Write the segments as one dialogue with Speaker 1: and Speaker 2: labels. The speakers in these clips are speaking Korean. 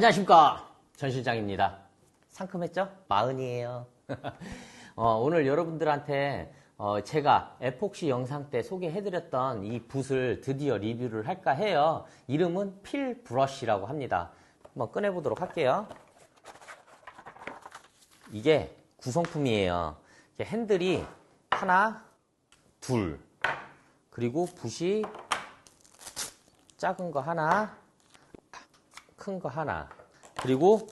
Speaker 1: 안녕하십니까 전 실장입니다. 상큼했죠? 마흔이에요. 어, 오늘 여러분들한테 어, 제가 에폭시 영상 때 소개해드렸던 이 붓을 드디어 리뷰를 할까 해요. 이름은 필 브러쉬라고 합니다. 한번 꺼내보도록 할게요. 이게 구성품이에요. 핸들이 하나, 둘, 그리고 붓이 작은 거 하나, 큰 거 하나, 그리고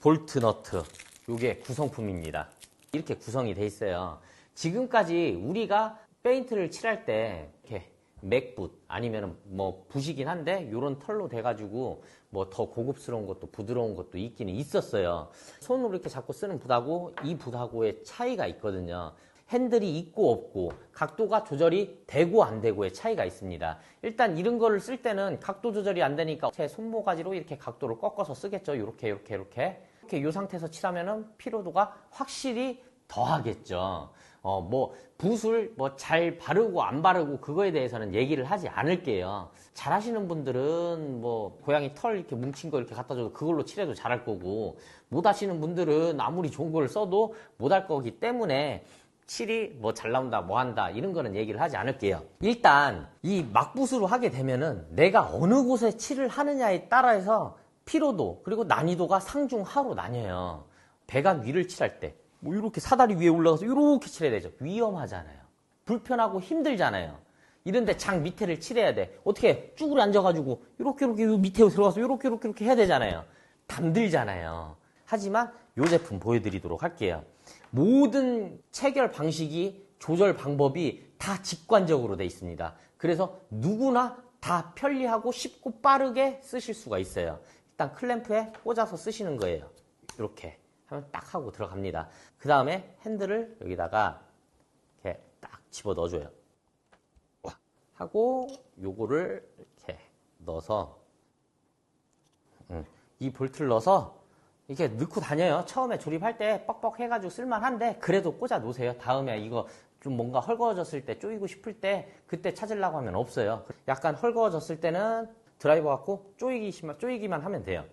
Speaker 1: 볼트 너트. 요게 구성품입니다. 이렇게 구성이 돼 있어요. 지금까지 우리가 페인트를 칠할 때 이렇게 맥붓 아니면 뭐 붓이긴 한데 요런 털로 돼가지고 뭐 더 고급스러운 것도 부드러운 것도 있기는 있었어요. 손으로 이렇게 잡고 쓰는 붓하고 이 붓하고의 차이가 있거든요. 핸들이 있고 없고 각도가 조절이 되고 안 되고의 차이가 있습니다. 일단 이런 거를 쓸 때는 각도 조절이 안 되니까 제 손모가지로 이렇게 각도를 꺾어서 쓰겠죠. 이렇게 이렇게 이렇게 이렇게 이 상태에서 칠하면은 피로도가 확실히 더하겠죠. 어, 뭐, 붓을 뭐 잘 바르고 안 바르고 그거에 대해서는 얘기를 하지 않을게요. 잘 하시는 분들은 뭐, 고양이 털 이렇게 뭉친 거 이렇게 갖다 줘도 그걸로 칠해도 잘할 거고, 못 하시는 분들은 아무리 좋은 걸 써도 못 할 거기 때문에, 칠이 뭐 잘 나온다, 뭐 한다, 이런 거는 얘기를 하지 않을게요. 일단, 이 막붓으로 하게 되면은 내가 어느 곳에 칠을 하느냐에 따라서 피로도, 그리고 난이도가 상중하로 나뉘어요. 배관 위를 칠할 때, 뭐 이렇게 사다리 위에 올라가서 이렇게 칠해야 되죠. 위험하잖아요. 불편하고 힘들잖아요. 이런데 장 밑에를 칠해야 돼. 어떻게 쭈그려 앉아가지고 이렇게 이렇게 밑에 들어가서 이렇게 이렇게 이렇게 해야 되잖아요. 담들잖아요. 하지만 이 제품 보여드리도록 할게요. 모든 체결 방식이 조절 방법이 다 직관적으로 돼 있습니다. 그래서 누구나 다 편리하고 쉽고 빠르게 쓰실 수가 있어요. 일단 클램프에 꽂아서 쓰시는 거예요. 이렇게. 하면 딱 하고 들어갑니다. 그 다음에 핸들을 여기다가 이렇게 딱 집어 넣어줘요. 하고 요거를 이렇게 넣어서 음, 이 볼트를 넣어서 이렇게 넣고 다녀요. 처음에 조립할 때 뻑뻑 해가지고 쓸만한데 그래도 꽂아 놓으세요. 다음에 이거 좀 뭔가 헐거워졌을 때 쪼이고 싶을 때 그때 찾으려고 하면 없어요. 약간 헐거워졌을 때는 드라이버 갖고 쪼이기만, 쪼이기만 하면 돼요.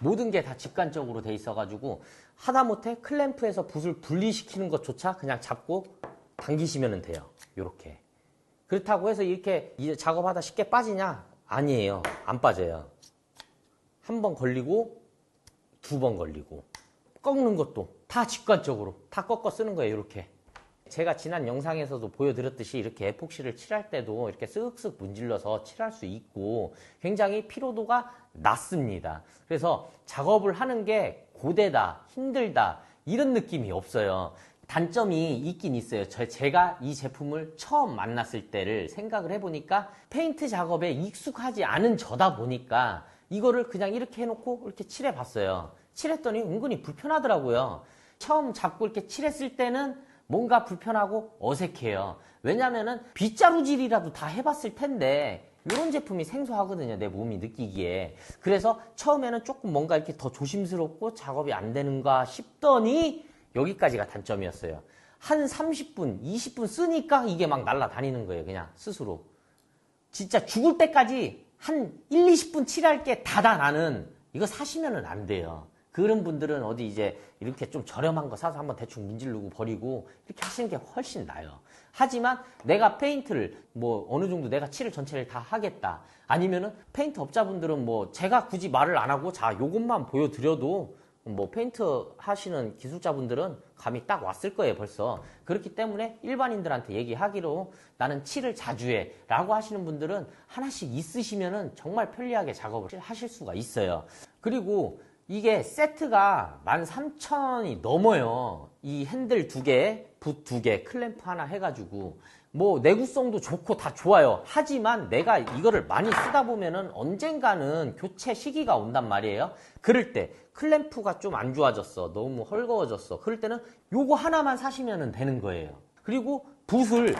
Speaker 1: 모든 게 다 직관적으로 돼 있어가지고 하다못해 클램프에서 붓을 분리시키는 것조차 그냥 잡고 당기시면 돼요. 이렇게. 그렇다고 해서 이렇게 작업하다 쉽게 빠지냐? 아니에요. 안 빠져요. 한 번 걸리고 두 번 걸리고 꺾는 것도 다 직관적으로 다 꺾어 쓰는 거예요. 이렇게. 제가 지난 영상에서도 보여드렸듯이 이렇게 에폭시를 칠할 때도 이렇게 쓱쓱 문질러서 칠할 수 있고 굉장히 피로도가 낮습니다. 그래서 작업을 하는 게 고되다, 힘들다 이런 느낌이 없어요. 단점이 있긴 있어요. 저, 제가 이 제품을 처음 만났을 때를 생각을 해보니까 페인트 작업에 익숙하지 않은 저다 보니까 이거를 그냥 이렇게 해놓고 이렇게 칠해봤어요. 칠했더니 은근히 불편하더라고요. 처음 잡고 이렇게 칠했을 때는 뭔가 불편하고 어색해요. 왜냐면은 빗자루질이라도 다 해봤을 텐데 이런 제품이 생소하거든요. 내 몸이 느끼기에. 그래서 처음에는 조금 뭔가 이렇게 더 조심스럽고 작업이 안 되는가 싶더니 여기까지가 단점이었어요. 한 30분, 20분 쓰니까 이게 막 날아다니는 거예요. 그냥 스스로. 진짜 죽을 때까지 한 1, 20분 칠할 게 다다 나는 이거 사시면은 안 돼요. 그런 분들은 어디 이제 이렇게 좀 저렴한 거 사서 한번 대충 문지르고 버리고 이렇게 하시는 게 훨씬 나아요. 하지만 내가 페인트를 뭐 어느 정도 내가 칠을 전체를 다 하겠다. 아니면은 페인트 업자분들은 뭐 제가 굳이 말을 안 하고 자 요것만 보여드려도 뭐 페인트 하시는 기술자분들은 감이 딱 왔을 거예요 벌써 그렇기 때문에 일반인들한테 얘기하기로 나는 칠을 자주 해 라고 하시는 분들은 하나씩 있으시면은 정말 편리하게 작업을 하실 수가 있어요 그리고 이게 세트가 13,000원이 넘어요. 이 핸들 두 개, 붓 두 개, 클램프 하나 해가지고. 뭐 내구성도 좋고 다 좋아요. 하지만 내가 이거를 많이 쓰다 보면은 언젠가는 교체 시기가 온단 말이에요. 그럴 때 클램프가 좀 안 좋아졌어. 너무 헐거워졌어. 그럴 때는 요거 하나만 사시면 되는 거예요. 그리고 붓을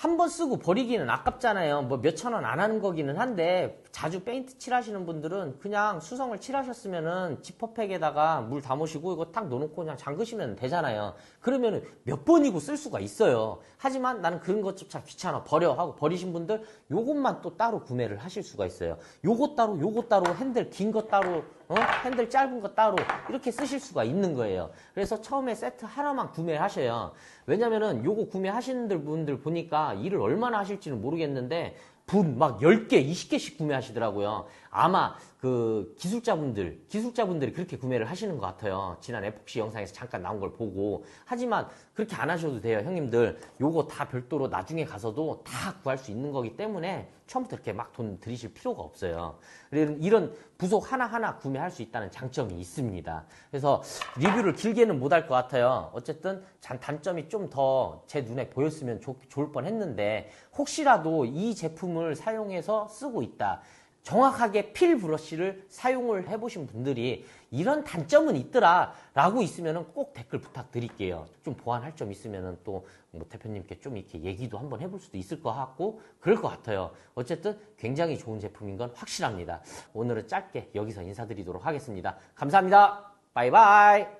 Speaker 1: 한 번 쓰고 버리기는 아깝잖아요. 뭐 몇천 원 안 하는 거기는 한데 자주 페인트 칠하시는 분들은 그냥 수성을 칠하셨으면은 지퍼팩에다가 물 담으시고 이거 딱 넣어놓고 그냥 잠그시면 되잖아요. 그러면은 몇 번이고 쓸 수가 있어요. 하지만 나는 그런 것조차 귀찮아 버려 하고 버리신 분들 요것만 또 따로 구매를 하실 수가 있어요. 요것 따로 요것 따로 핸들 긴거 따로 어? 핸들 짧은 거 따로 이렇게 쓰실 수가 있는 거예요. 그래서 처음에 세트 하나만 구매하셔요. 왜냐면은 요거 구매하시는 분들 보니까 일을 얼마나 하실지는 모르겠는데 분막 10개, 20개씩 구매하시더라고요. 아마 그 기술자분들, 기술자분들이 그렇게 구매를 하시는 것 같아요. 지난 에폭시 영상에서 잠깐 나온 걸 보고. 하지만 그렇게 안 하셔도 돼요, 형님들. 요거 다 별도로 나중에 가서도 다 구할 수 있는 거기 때문에 처음부터 이렇게 막 돈 들이실 필요가 없어요. 이런, 부속 하나하나 구매할 수 있다는 장점이 있습니다. 그래서 리뷰를 길게는 못할 것 같아요. 어쨌든 장- 단점이 좀 더 제 눈에 보였으면 좋, 좋을 뻔 했는데 혹시라도 이 제품을 사용해서 쓰고 있다. 정확하게 필 브러쉬를 사용을 해보신 분들이 이런 단점은 있더라 라고 있으면 꼭 댓글 부탁드릴게요. 좀 보완할 점 있으면 또 뭐 대표님께 좀 이렇게 얘기도 한번 해볼 수도 있을 것 같고 그럴 것 같아요. 어쨌든 굉장히 좋은 제품인 건 확실합니다. 오늘은 짧게 여기서 인사드리도록 하겠습니다. 감사합니다. 바이바이.